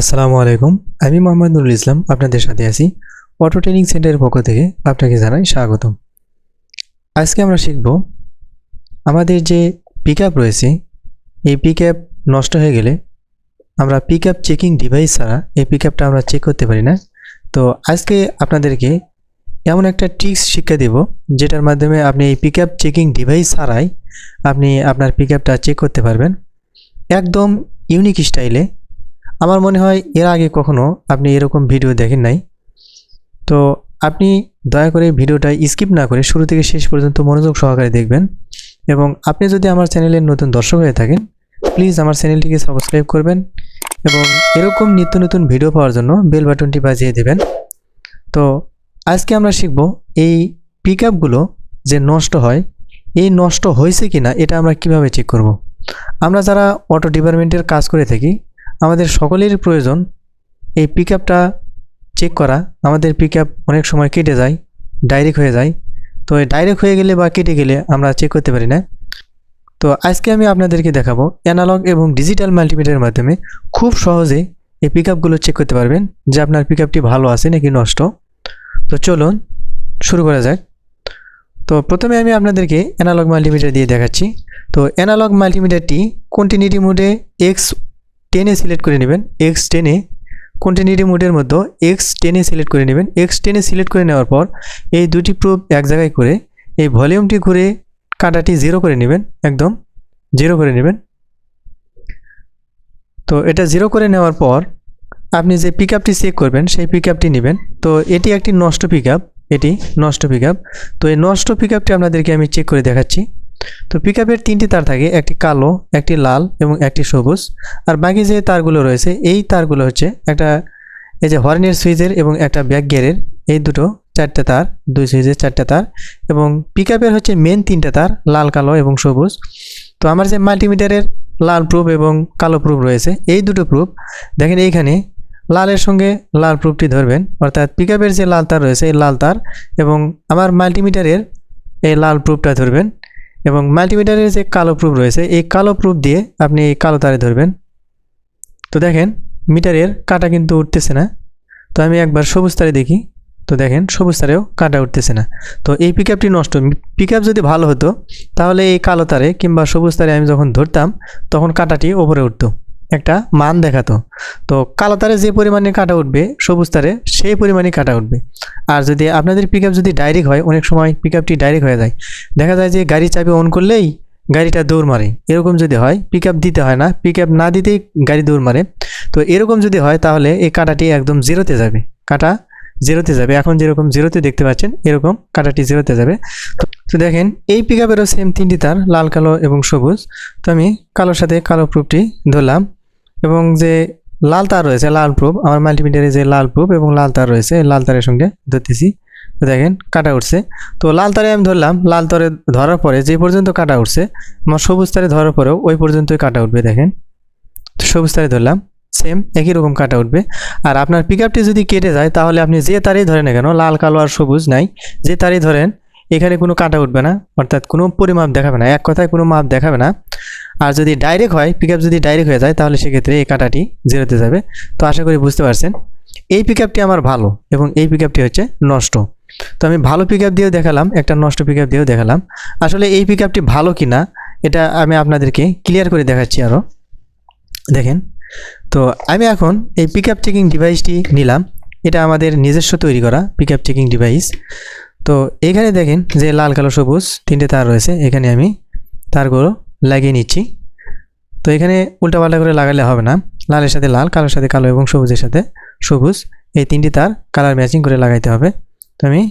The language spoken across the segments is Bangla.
আসসালামু আলাইকুম, আমি মোহাম্মদ নুরুল ইসলাম, আপনাদের সাথে আছি। অটো ট্রেনিং সেন্টারের পক্ষ থেকে আপনাকে জানাই স্বাগতম। আজকে আমরা শিখব আমাদের যে পিক রয়েছে, এই পিক নষ্ট হয়ে গেলে আমরা পিক চেকিং ডিভাইস ছাড়া এই পিক আমরা চেক করতে পারি না। তো আজকে আপনাদেরকে এমন একটা ট্রিক্স শিক্ষা দেব, যেটার মাধ্যমে আপনি এই পিক চেকিং ডিভাইস ছাড়াই আপনি আপনার পিক চেক করতে পারবেন। একদম ইউনিক স্টাইলে আমার মনে হয় এর আগে কখনো আপনি এরকম ভিডিও দেখেন নাই তো আপনি দয়া করে ভিডিওটা স্কিপ না করে শুরু থেকে শেষ পর্যন্ত মনোযোগ সহকারে দেখবেন এবং আপনি যদি আমার চ্যানেলের নতুন দর্শক হয়ে থাকেন প্লিজ আমার চ্যানেলটিকে সাবস্ক্রাইব করবেন এবং এরকম নিত্য নতুন ভিডিও পাওয়ার জন্য বেল বাটনটি বাজিয়ে দেবেন তো আজকে আমরা শিখব এই পিক আপগুলো যে নষ্ট হয়, এই নষ্ট হয়েছে কি না এটা আমরা কীভাবে চেক করব। আমরা যারা অটো ডিপার্টমেন্টের কাজ করে থাকি আমাদের সকলের প্রয়োজন এই পিক চেক করা। আমাদের পিক অনেক সময় কেটে যায় ডাইরেক্ট হয়ে যায়। তো ডাইরেক্ট হয়ে গেলে বা কেটে গেলে আমরা চেক করতে পারি না। তো আজকে আমি আপনাদেরকে দেখাবো অ্যানালগ এবং ডিজিটাল মাল্টিমিটারের মাধ্যমে খুব সহজে এই পিক চেক করতে পারবেন যে আপনার পিক ভালো আছে নাকি নষ্ট। তো চলুন শুরু করা যাক। তো প্রথমে আমি আপনাদেরকে অ্যানালগ মাল্টিমিটার দিয়ে দেখাচ্ছি। তো অ্যানালগ মাল্টিমিটারটি কন্টিনিউটি মোডে এক্স টেনে সিলেক্ট করে নেবেন এক্স টেনে কন্টিনিউটি মোডের মধ্যে এক্স টেনে সিলেক্ট করে নেবেন। এক্স টেনে সিলেক্ট করে নেওয়ার পর এই দুটি প্রুফ এক জায়গায় করে এই ভলিউমটি ঘুরে কাঁটাটি জিরো করে নেবেন, একদম জিরো করে নেবেন। তো এটা জিরো করে নেওয়ার পর আপনি যে পিক আপটি চেক করবেন, সেই পিক আপটি নেবেন। তো এটি একটি নষ্ট পিক এটি নষ্ট পিক তো এই নষ্ট পিক আপনাদেরকে আমি চেক করে দেখাচ্ছি। তো পিক তিনটি তার থাকে, একটি কালো, একটি লাল এবং একটি সবুজ। আর বাকি যে তারগুলো রয়েছে, এই তারগুলো হচ্ছে একটা, এই যে হর্নের সুইচের এবং একটা ব্যাক গিয়ারের এই দুটো চারটে তার, দুই সুইচের চারটে তার এবং পিক হচ্ছে মেন তিনটে তার, লাল, কালো এবং সবুজ। তো আমার যে মাল্টিমিটারের লাল প্রুফ এবং কালো প্রুফ রয়েছে, এই দুটো প্রুফ দেখেন এইখানে লালের সঙ্গে লাল প্রুফটি ধরবেন, অর্থাৎ পিক যে লাল তার রয়েছে, এই লাল তার এবং আমার মাল্টিমিটারের এই লাল প্রুফটা ধরবেন। এবং মাল্টিমিটারের যে কালো প্রুফ রয়েছে, এই কালো প্রুফ দিয়ে আপনি এই কালো তারে ধরবেন। তো দেখেন, মিটারের কাটা কিন্তু উঠতেছে না। তো আমি একবার সবুজ তারে দেখি। তো দেখেন, সবুজ তারেও কাটা উঠতেছে না। তো এই পিক আপটি নষ্ট। পিক আপ যদি ভালো হতো, তাহলে এই কালো তারে কিংবা সবুজ তারে আমি যখন ধরতাম, তখন কাটাটি ওপরে উঠতো। একটা মান দেখাতো। তো কালো তারে যে পরিমাণে কাটা উঠবে, সবুজ তারে সেই পরিমাণে কাটা উঠবে। আর যদি আপনাদের পিক যদি ডাইরেক্ট হয়, অনেক সময় পিক আপটি ডাইরেক্ট হয়ে যায়। দেখা যায় যে গাড়ি চাবি অন করলেই গাড়িটা দৌড় মারে। এরকম যদি হয় পিক দিতে হয় না। পিক না দিতেই গাড়ি দৌড় মারে। তো এরকম যদি হয়, তাহলে এই কাঁটাটি একদম জিরোতে যাবে। কাঁটা জিরোতে যাবে। এখন যেরকম জিরোতে দেখতে পাচ্ছেন, এরকম কাঁটাটি জিরোতে যাবে। তো তো দেখেন, এই পিক আপেরও সেম তিনটি তার, লাল, কালো এবং সবুজ। তো আমি কালোর সাথে কালো প্রুফটি ধরলাম। এবং যে লাল তার রয়েছে, লাল প্রুফ, আমার মাল্টিমিটারে যে লাল প্রুফ এবং লাল তার রয়েছে লাল তারের সঙ্গে ধরতেছি। দেখেন, কাটা উঠছে। তো লাল তারে আমি ধরলাম, লাল তারে ধরার পরে যে পর্যন্ত কাটা উঠছে, আমার সবুজ তারে ধরার পরেও ওই পর্যন্তই কাটা উঠবে, দেখেন। তো সবুজ তারে ধরলাম সেম একই রকম কাটা উঠবে। আর আপনার পিক যদি কেটে যায়, তাহলে আপনি যে তারেই ধরেন না কেন, লাল, কালো আর সবুজ নাই, যে তারেই ধরেন, এখানে কোনো কাটা উঠবে না, অর্থাৎ কোনো পরিমাপ দেখাবে না, এক কথায় কোনো মাপ দেখাবে না। আর যদি ডাইরেক্ট হয় পিক যদি ডাইরেক্ট হয়ে যায়, তাহলে সেক্ষেত্রে এই কাটাটি জিরোতে যাবে। তো আশা করি বুঝতে পারছেন। এই পিক আমার ভালো এবং এই পিক হচ্ছে নষ্ট। তো আমি ভালো পিক দিয়েও দেখালাম, একটা নষ্ট পিক দিয়েও দেখালাম। আসলে এই পিক ভালো কি না এটা আমি আপনাদেরকে ক্লিয়ার করে দেখাচ্ছি আরও দেখেন, তো আমি এখন এই পিক চেকিং ডিভাইসটি নিলাম। এটা আমাদের নিজস্ব তৈরি করা পিক চেকিং ডিভাইস তো এখানে দেখেন যে লাল, কালো, সবুজ তিনটে তার রয়েছে। এখানে আমি তারগুলো লাগিয়ে নিচ্ছি। তো এখানে উল্টাপাল্টা করে লাগালে হবে না। লালের সাথে লাল, কালোর সাথে কালো এবং সবুজের সাথে সবুজ। এই তিনটি তার কালার ম্যাচিং করে লাগাইতে হবে। তো আমি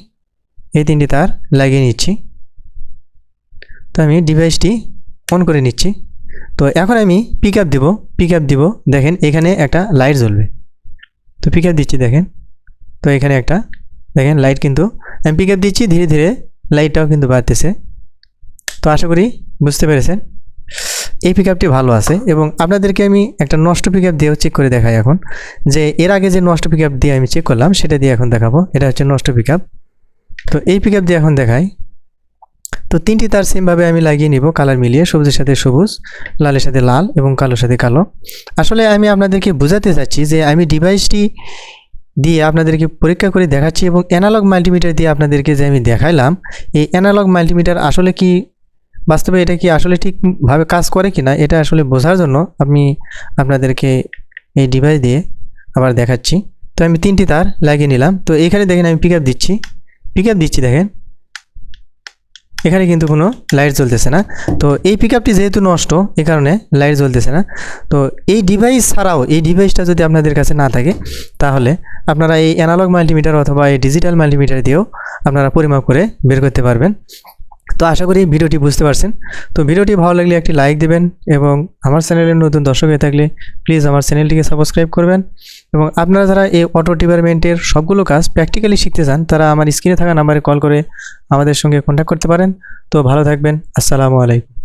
এই তিনটি তার লাগিয়ে নিচ্ছি। তো আমি ডিভাইসটি অন করে নিচ্ছি। তো এখন আমি পিক আপ দেবো পিক আপ দিব। দেখেন এখানে একটা লাইট জ্বলবে। তো পিক আপ দিচ্ছি দেখেন। তো এখানে একটা, দেখেন লাইট কিন্তু, আমি পিক আপ দিচ্ছি, ধীরে ধীরে লাইটটাও কিন্তু বাড়তেছে। তো আশা করি বুঝতে পেরেছেন। এই পিক আপটি ভালো আছে এবং আপনাদেরকে আমি একটা নষ্ট পিক আপ দিয়েও চেক করে দেখাই এখন। যে এর আগে যে নষ্ট পিক আপ দিয়ে আমি চেক করলাম, সেটা দিয়ে এখন দেখাবো। এটা হচ্ছে নষ্ট পিক আপ তো এই পিক আপ দিয়ে এখন দেখাই। তো তিনটি তার সেমভাবে আমি লাগিয়ে নিব কালার মিলিয়ে, সবুজের সাথে সবুজ, লালের সাথে লাল এবং কালোর সাথে কালো। আসলে আমি আপনাদেরকে বোঝাতে চাচ্ছি যে আমি ডিভাইসটি দিয়ে আপনাদেরকে পরীক্ষা করে দেখাচ্ছি এবং অ্যানালগ মাল্টিমিটার দিয়ে আপনাদেরকে যে আমি দেখাইলাম, এই অ্যানালগ মাল্টিমিটার আসলে কি বাস্তবে এটা কি আসলে ঠিকভাবে কাজ করে কি না এটা আসলে বোঝার জন্য আমি আপনাদেরকে এই ডিভাইস দিয়ে আবার দেখাচ্ছি। তো আমি তিনটি তার লাগিয়ে নিলাম। তো এখানে দেখেন আমি পিক দিচ্ছি। পিক দিচ্ছি দেখেন। এখানে কিন্তু কোনো লাইট জ্বলতেছে না। তো এই পিক যেহেতু নষ্ট এই কারণে লাইট জ্বলতেছে না। তো এই ডিভাইস ছাড়াও, এই ডিভাইসটা যদি আপনাদের কাছে না থাকে, তাহলে আপনারা এই অ্যানালগ মাল্টিমিটার অথবা এই ডিজিটাল মাল্টিমিটার দিয়েও আপনারা পরিমাপ করে বের করতে পারবেন। তো আশা করি ভিডিওটি বুঝতে পারছেন। তো ভিডিওটি ভালো লাগলে একটি লাইক দেবেন এবং আমার চ্যানেলের নতুন দর্শক হয়ে থাকলে প্লিজ আমার চ্যানেলটিকে সাবস্ক্রাইব করবেন এবং আপনারা যারা এই অটো ডিপার্টমেন্টের সবগুলো কাজ প্র্যাকটিক্যালি শিখতে চান, তারা আমার স্ক্রিনে থাকা নাম্বারে কল করে আমাদের সঙ্গে কন্ট্যাক্ট করতে পারেন। তো ভালো থাকবেন। আসসালামু আলাইকুম।